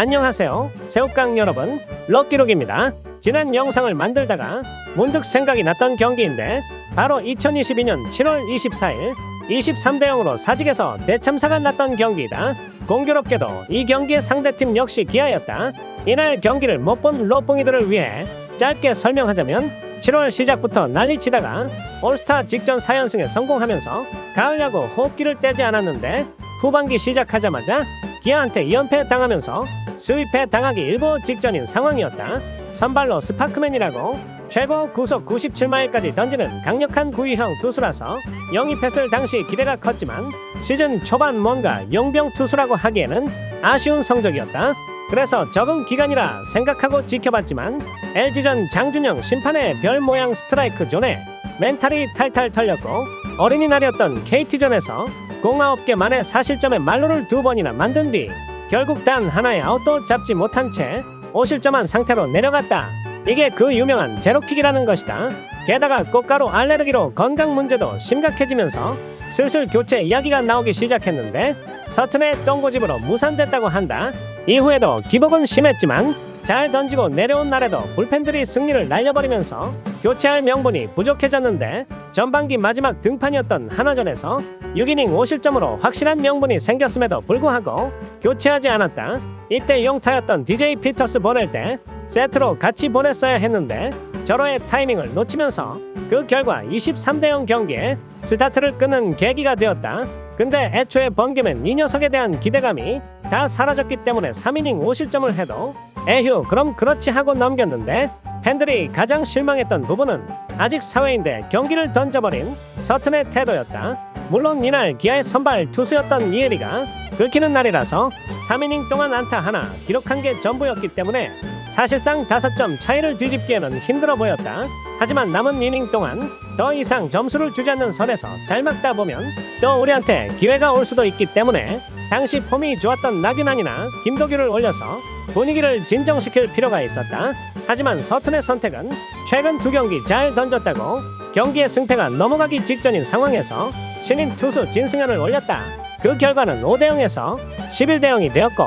안녕하세요. 새우깡 여러분, 럭키록입니다. 지난 영상을 만들다가 문득 생각이 났던 경기인데 바로 2022년 7월 24일 23대 0으로 사직에서 대참사가 났던 경기이다. 공교롭게도 이 경기의 상대팀 역시 기아였다. 이날 경기를 못본 로뽕이들을 위해 짧게 설명하자면 7월 시작부터 난리치다가 올스타 직전 4연승에 성공하면서 가을 야구 호흡기를 떼지 않았는데 후반기 시작하자마자 기아한테 2연패 당하면서 스위패 당하기 일보 직전인 상황이었다. 선발로 스파크맨이라고 최고 구속 97마일까지 던지는 강력한 구위형 투수라서 영입했을 당시 기대가 컸지만 시즌 초반 뭔가 용병 투수라고 하기에는 아쉬운 성적이었다. 그래서 적응 기간이라 생각하고 지켜봤지만 LG전 장준영 심판의 별 모양 스트라이크 존에 멘탈이 탈탈 털렸고 어린이날이었던 KT전에서 공 9개 만에 사실점의 말로를 두 번이나 만든 뒤 결국 단 하나의 아웃도 잡지 못한 채 5실점한 상태로 내려갔다. 이게 그 유명한 제로킥이라는 것이다. 게다가 꽃가루 알레르기로 건강 문제도 심각해지면서 슬슬 교체 이야기가 나오기 시작했는데 서튼의 똥고집으로 무산됐다고 한다. 이후에도 기복은 심했지만 잘 던지고 내려온 날에도 불펜들이 승리를 날려버리면서 교체할 명분이 부족해졌는데 전반기 마지막 등판이었던 한화전에서 6이닝 5실점으로 확실한 명분이 생겼음에도 불구하고 교체하지 않았다. 이때 용타였던 DJ 피터스 보낼 때 세트로 같이 보냈어야 했는데 저로의 타이밍을 놓치면서 그 결과 23대 0 경기에 스타트를 끄는 계기가 되었다. 근데 애초에 번개맨 이 녀석에 대한 기대감이 다 사라졌기 때문에 3이닝 5실점을 해도 에휴 그럼 그렇지 하고 넘겼는데 팬들이 가장 실망했던 부분은 아직 사회인데 경기를 던져버린 서튼의 태도였다. 물론 이날 기아의 선발 투수였던 이혜리가 긁히는 날이라서 3이닝 동안 안타 하나 기록한 게 전부였기 때문에 사실상 5점 차이를 뒤집기에는 힘들어 보였다. 하지만 남은 이닝 동안 더 이상 점수를 주지 않는 선에서 잘 막다 보면 또 우리한테 기회가 올 수도 있기 때문에 당시 폼이 좋았던 나균환이나 김도규를 올려서 분위기를 진정시킬 필요가 있었다. 하지만 서튼의 선택은 최근 두 경기 잘 던졌다고 경기의 승패가 넘어가기 직전인 상황에서 신인 투수 진승현을 올렸다. 그 결과는 5대 0에서 11대 0이 되었고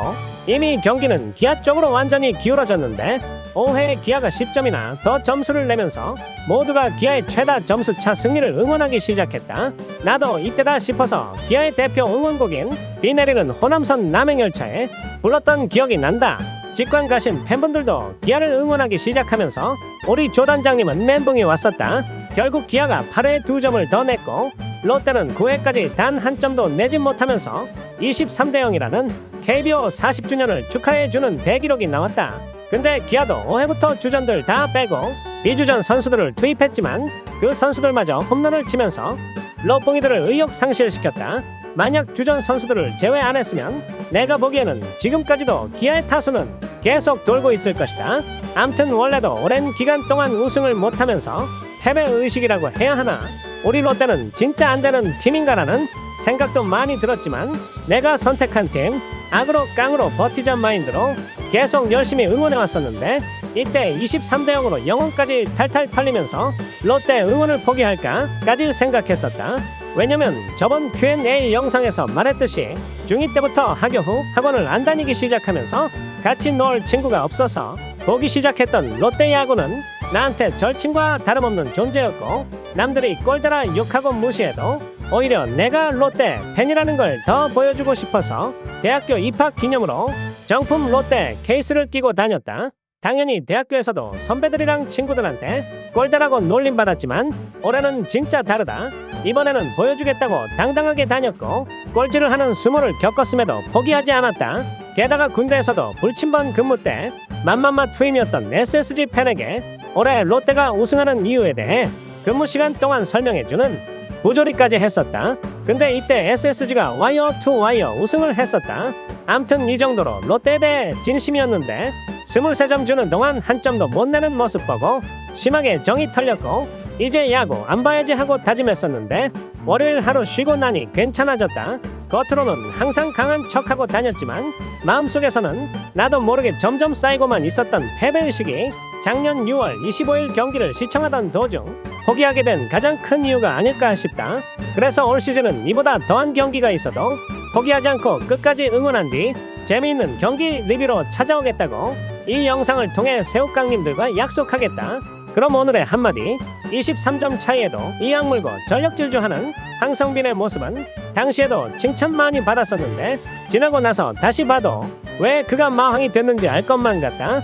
이미 경기는 기아 쪽으로 완전히 기울어졌는데 5회 기아가 10점이나 더 점수를 내면서 모두가 기아의 최다 점수차 승리를 응원하기 시작했다. 나도 이때다 싶어서 기아의 대표 응원곡인 비 내리는 호남선 남행열차에 불렀던 기억이 난다. 직관 가신 팬분들도 기아를 응원하기 시작하면서 우리 조단장님은 멘붕이 왔었다. 결국 기아가 8회에 2점을 더 냈고 롯데는 9회까지 단 한 점도 내지 못하면서 23대 0이라는 KBO 40주년을 축하해주는 대기록이 나왔다. 근데 기아도 5회부터 주전들 다 빼고 비주전 선수들을 투입했지만 그 선수들마저 홈런을 치면서 롯봉이들을 의욕 상실시켰다. 만약 주전 선수들을 제외 안 했으면 내가 보기에는 지금까지도 기아의 타수는 계속 돌고 있을 것이다. 암튼 원래도 오랜 기간 동안 우승을 못하면서 패배 의식이라고 해야 하나 우리 롯데는 진짜 안 되는 팀인가라는 생각도 많이 들었지만 내가 선택한 팀 악으로 깡으로 버티자 마인드로 계속 열심히 응원해 왔었는데 이때 23대 0으로 영혼까지 탈탈 털리면서 롯데 응원을 포기할까까지 생각했었다. 왜냐면 저번 Q&A 영상에서 말했듯이 중2 때부터 학교 후 학원을 안 다니기 시작하면서 같이 놀 친구가 없어서 보기 시작했던 롯데 야구는 나한테 절친과 다름없는 존재였고 남들이 꼴대라 욕하고 무시해도 오히려 내가 롯데 팬이라는 걸 더 보여주고 싶어서 대학교 입학 기념으로 정품 롯데 케이스를 끼고 다녔다. 당연히 대학교에서도 선배들이랑 친구들한테 꼴대라고 놀림받았지만 올해는 진짜 다르다. 이번에는 보여주겠다고 당당하게 다녔고 꼴찌를 하는 수모를 겪었음에도 포기하지 않았다. 게다가 군대에서도 불침번 근무 때 맘맘마 투임이었던 SSG 팬에게 올해 롯데가 우승하는 이유에 대해 근무 시간 동안 설명해주는 부조리까지 했었다. 근데 이때 SSG가 와이어 투 와이어 우승을 했었다. 암튼 이 정도로 롯데에 대해 진심이었는데 23점 주는 동안 한 점도 못 내는 모습 보고 심하게 정이 털렸고 이제 야구 안 봐야지 하고 다짐했었는데 월요일 하루 쉬고 나니 괜찮아졌다. 겉으로는 항상 강한 척하고 다녔지만 마음속에서는 나도 모르게 점점 쌓이고만 있었던 패배의식이 작년 6월 25일 경기를 시청하던 도중 포기하게 된 가장 큰 이유가 아닐까 싶다. 그래서 올 시즌은 이보다 더한 경기가 있어도 포기하지 않고 끝까지 응원한 뒤 재미있는 경기 리뷰로 찾아오겠다고 이 영상을 통해 새우깡님들과 약속하겠다. 그럼 오늘의 한마디 23점 차이에도 이 악 물고 전력 질주하는 황성빈의 모습은 당시에도 칭찬 많이 받았었는데 지나고 나서 다시 봐도 왜 그가 마왕이 됐는지 알 것만 같다.